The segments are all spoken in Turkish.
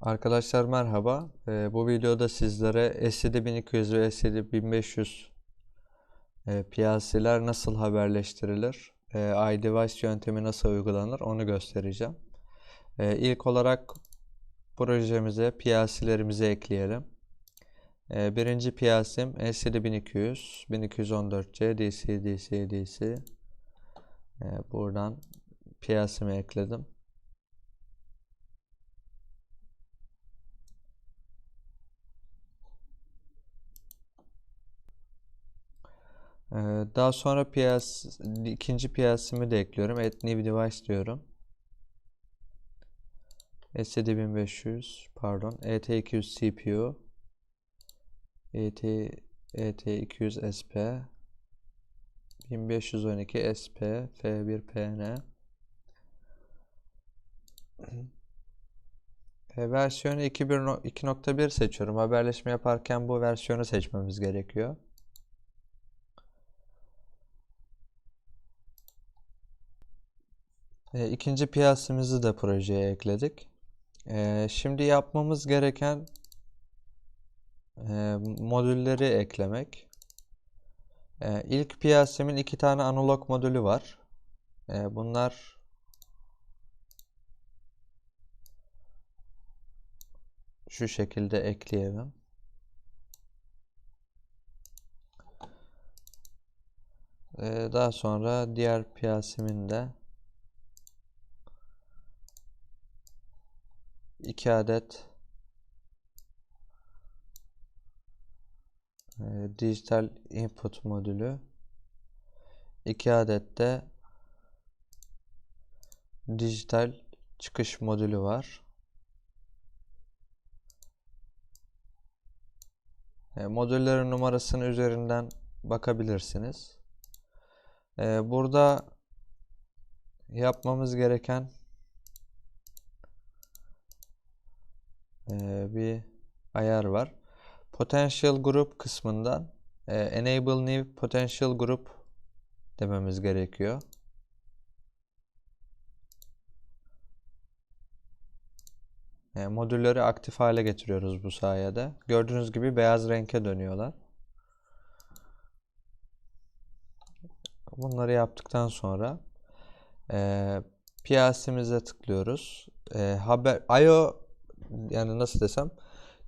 Arkadaşlar merhaba. Ee, bu videoda sizlere SCD1200 ve SCD1500 e, PLC'ler nasıl haberleştirilir, e, iDevice yöntemi nasıl uygulanır onu göstereceğim. E, ilk olarak projemize PLC'lerimizi ekleyelim. E, birinci PLC'm SCD1200, 1214C, DC, DC, DC. E, buradan PLC'mi ekledim. Ee, Daha sonra PS, ikinci PLC'mi de ekliyorum. Add new device diyorum. SCD1500 pardon ET200 CPU ET, ET200 SP 1512 SP F1 PN E, versiyonu 2.1 2.1 seçiyorum. Haberleşme yaparken bu versiyonu seçmemiz gerekiyor. E, ikinci piyasımızı da projeye ekledik. E, şimdi yapmamız gereken e, modülleri eklemek. E, ilk piyasımın iki tane analog modülü var. E, bunlar şu şekilde ekleyelim. Daha sonra diğer piyasımın da 2 adet e, dijital input modülü 2 adet de dijital çıkış modülü var. E, modüllerin numarasını üzerinden bakabilirsiniz. E, burada yapmamız gereken bir ayar var. Potential Group kısmından e, Enable New Potential Group dememiz gerekiyor. E, modülleri aktif hale getiriyoruz bu sayede. Gördüğünüz gibi beyaz renke dönüyorlar. Bunları yaptıktan sonra e, PLC'mize tıklıyoruz. E, haber IO yani nasıl desem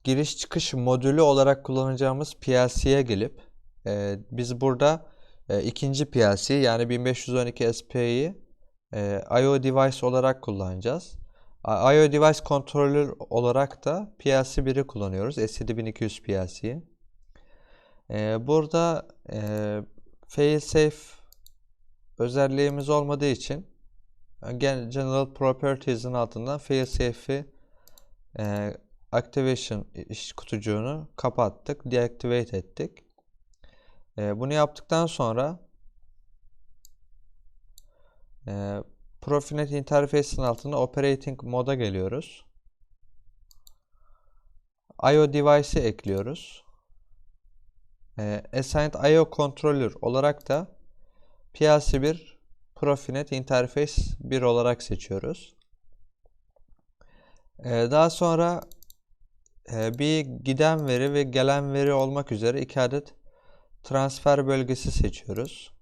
giriş çıkış modülü olarak kullanacağımız PLC'ye gelip e, biz burada e, ikinci PLC yani 1512 SP'yi e, IO device olarak kullanacağız. IO device controller olarak da PLC 1'i kullanıyoruz. SCD1200 PLC'yi. E, burada e, failsafe özelliğimiz olmadığı için General Properties'in altından failsafe'i e, activation iş kutucuğunu kapattık, deactivate ettik. E, bunu yaptıktan sonra e, Profinet interface'in altında operating moda geliyoruz. IO device'i ekliyoruz. E, assigned IO controller olarak da PLC1 Profinet interface 1 olarak seçiyoruz. Ee, daha sonra e, bir giden veri ve gelen veri olmak üzere iki adet transfer bölgesi seçiyoruz.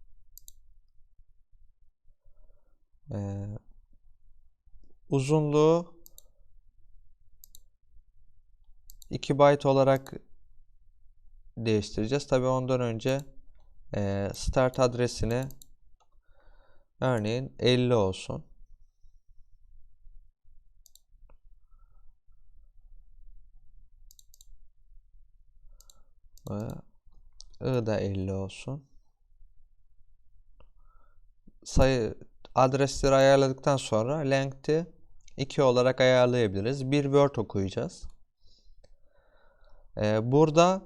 Ee, uzunluğu 2 byte olarak değiştireceğiz. Tabi ondan önce e, start adresini örneğin 50 olsun. I da 50 olsun. Sayı adresleri ayarladıktan sonra length'i 2 olarak ayarlayabiliriz. Bir word okuyacağız. Ee, burada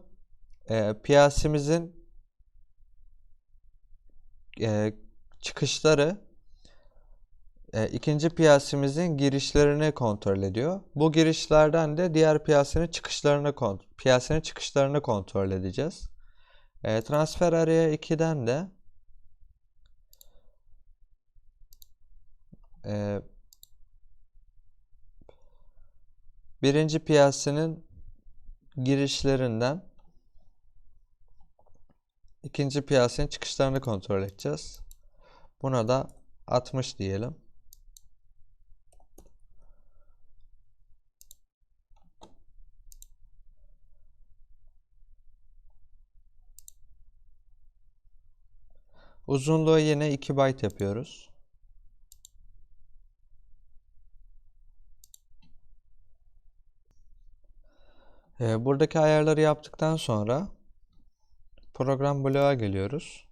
e, PLC'mizin e, çıkışları e, ikinci piyasimizin girişlerini kontrol ediyor. Bu girişlerden de diğer piyasenin çıkışlarını piyasenin çıkışlarını kontrol edeceğiz. E, transfer araya 2'den de e, birinci piyasenin girişlerinden ikinci piyasenin çıkışlarını kontrol edeceğiz. Buna da 60 diyelim. Uzunluğu yine 2 byte yapıyoruz. Ee, buradaki ayarları yaptıktan sonra program bloğa geliyoruz.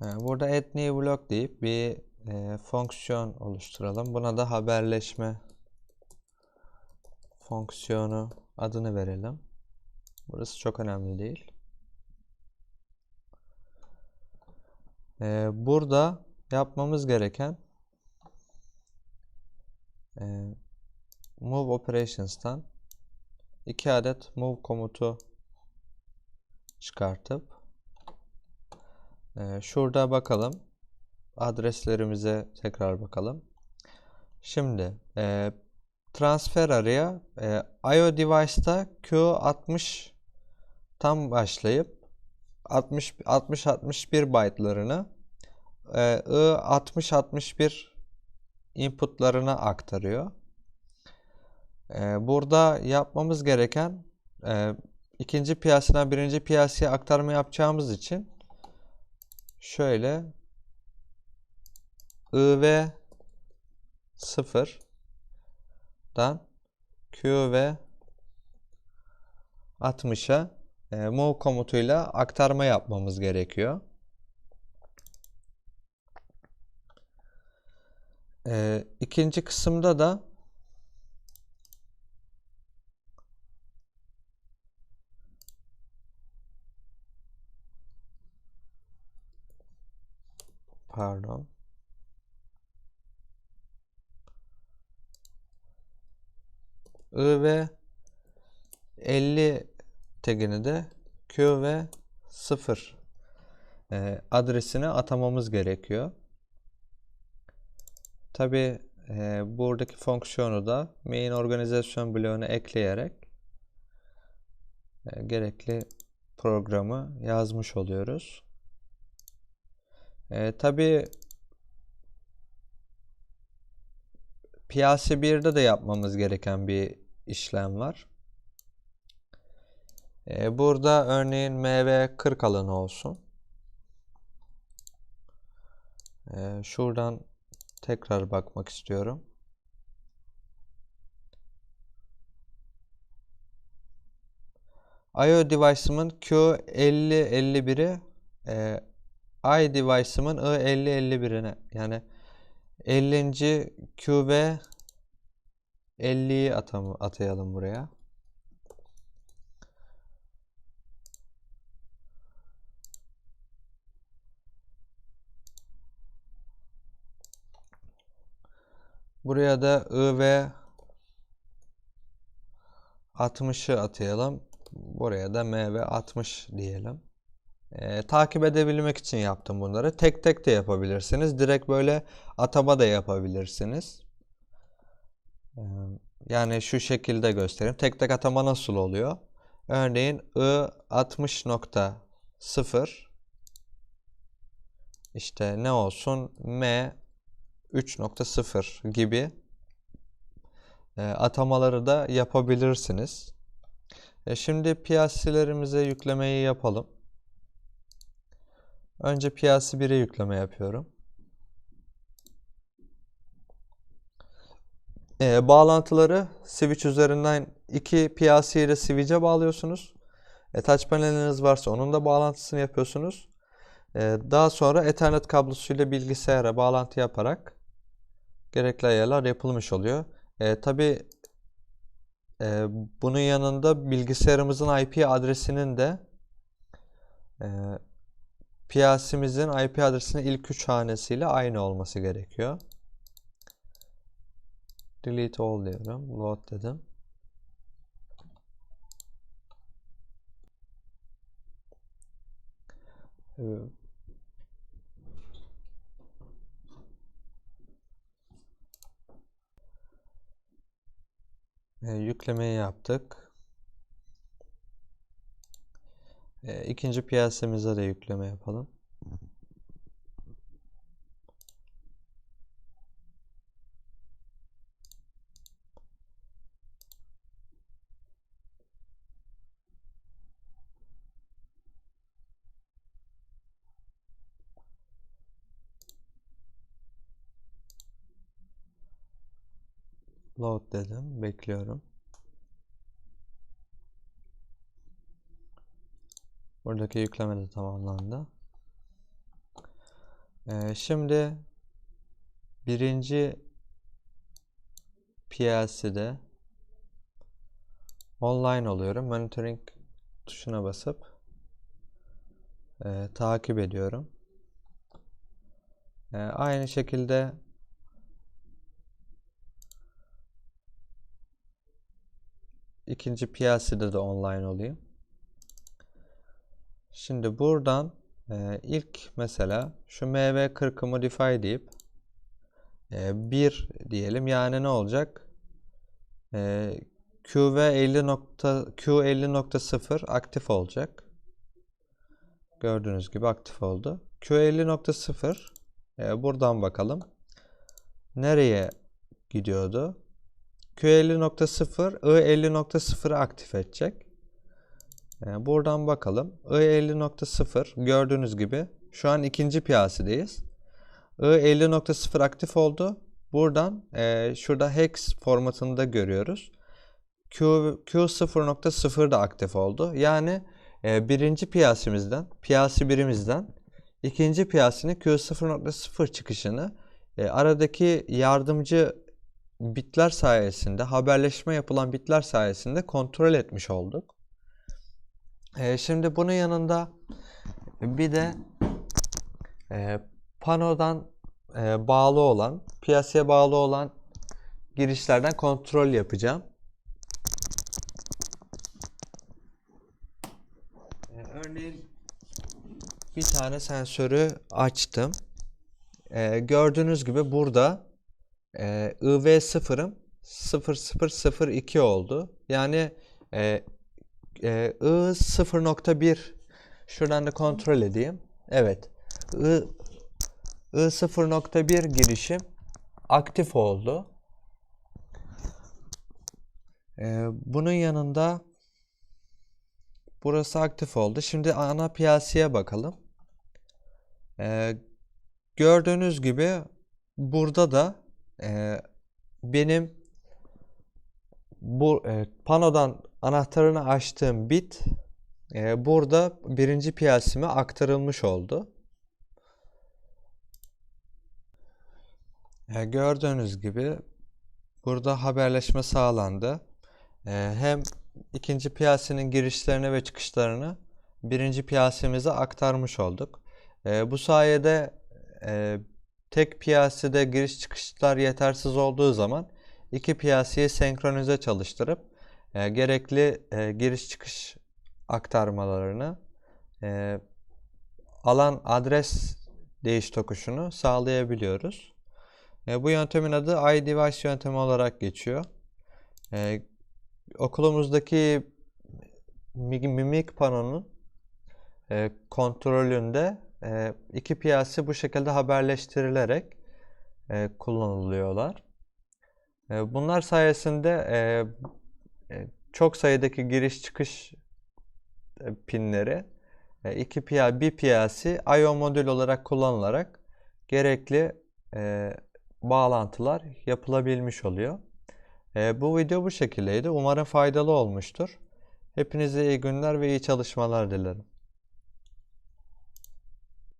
Ee, burada add new block deyip bir e, fonksiyon oluşturalım. Buna da haberleşme fonksiyonu adını verelim. Burası çok önemli değil. Ee, burada yapmamız gereken e, move operations'tan iki adet move komutu çıkartıp e, şurada bakalım adreslerimize tekrar bakalım. Şimdi e, transfer araya e, IO device'da Q60 tam başlayıp 60 60 61 byte'larını e, I 60 61 inputlarına aktarıyor. E, burada yapmamız gereken e, ikinci piyasına birinci piyasaya aktarma yapacağımız için şöyle IV 0'dan QV 60'a e, move komutuyla aktarma yapmamız gerekiyor. E, ikinci kısımda da pardon I ve 50 tagini de Q ve 0 e, adresine atamamız gerekiyor. Tabi e, buradaki fonksiyonu da main organizasyon bloğuna ekleyerek e, gerekli programı yazmış oluyoruz. E, Tabi Piyase 1'de de yapmamız gereken bir işlem var. E, burada örneğin MV 40 alanı olsun. E, şuradan tekrar bakmak istiyorum. IO device'ımın Q5051'i e, i device'ımın I5051'ine yani 50. QB 50'yi atayalım buraya. Buraya da I ve 60'ı atayalım. Buraya da M ve 60 diyelim. Ee, takip edebilmek için yaptım bunları. Tek tek de yapabilirsiniz. Direkt böyle atama da yapabilirsiniz. Ee, yani şu şekilde göstereyim. Tek tek atama nasıl oluyor? Örneğin I 60.0 işte ne olsun M 3.0 gibi e, atamaları da yapabilirsiniz. E, şimdi piyaselerimize yüklemeyi yapalım. Önce piyasi 1'e yükleme yapıyorum. E, bağlantıları switch üzerinden iki piyasi ile switch'e bağlıyorsunuz. E, touch paneliniz varsa onun da bağlantısını yapıyorsunuz. E, daha sonra Ethernet kablosuyla bilgisayara bağlantı yaparak gerekli ayarlar yapılmış oluyor. E, Tabi e, bunun yanında bilgisayarımızın IP adresinin de e, piyasimizin IP adresinin ilk üç hanesiyle aynı olması gerekiyor. Delete all diyorum. Load dedim. Evet. Yüklemeyi yaptık. E, ikinci piyasemize de yükleme yapalım. Load dedim. Bekliyorum. Buradaki yükleme de tamamlandı. Ee, şimdi birinci PLC'de online oluyorum. Monitoring tuşuna basıp e, takip ediyorum. E, aynı şekilde ikinci PLC'de de online olayım. Şimdi buradan e, ilk mesela şu MV40'ı modify deyip e, 1 diyelim. Yani ne olacak? E, QV50 nokta, Q50.0 aktif olacak. Gördüğünüz gibi aktif oldu. Q50.0 e, buradan bakalım. Nereye gidiyordu? Q50.0 I50.0'ı aktif edecek. Ee, buradan bakalım. I50.0 gördüğünüz gibi şu an ikinci piyasedeyiz. I50.0 aktif oldu. Buradan e, şurada hex formatında görüyoruz. Q, Q0.0 da aktif oldu. Yani e, birinci piyasemizden, piyasi birimizden ikinci piyasinin Q0.0 çıkışını e, aradaki yardımcı bitler sayesinde, haberleşme yapılan bitler sayesinde kontrol etmiş olduk. E, şimdi bunun yanında bir de e, panodan e, bağlı olan, piyasaya bağlı olan girişlerden kontrol yapacağım. E, örneğin bir tane sensörü açtım. E, gördüğünüz gibi burada e, IV0'ım 0002 oldu. Yani e, e, I 0.1 şuradan da kontrol edeyim. Evet. I, I 0.1 girişim aktif oldu. E, bunun yanında burası aktif oldu. Şimdi ana piyasaya bakalım. E, gördüğünüz gibi burada da benim bu e, panodan anahtarını açtığım bit e, burada birinci piyasime aktarılmış oldu. E, gördüğünüz gibi burada haberleşme sağlandı. E, hem ikinci piyasenin girişlerini ve çıkışlarını birinci piyasemize aktarmış olduk. E, bu sayede e, tek piyasede giriş çıkışlar yetersiz olduğu zaman iki piyasayı senkronize çalıştırıp e, gerekli e, giriş çıkış aktarmalarını e, alan adres değiş tokuşunu sağlayabiliyoruz. E, bu yöntemin adı iDevice yöntemi olarak geçiyor. E, okulumuzdaki mimik panonun e, kontrolünde e, iki piyasi bu şekilde haberleştirilerek e, kullanılıyorlar. E, bunlar sayesinde e, çok sayıdaki giriş çıkış pinleri e, iki piyasi, bir piyasi I/O modül olarak kullanılarak gerekli bağlantılar yapılabilmiş oluyor. Bu video bu şekildeydi. Umarım faydalı olmuştur. Hepinize iyi günler ve iyi çalışmalar dilerim.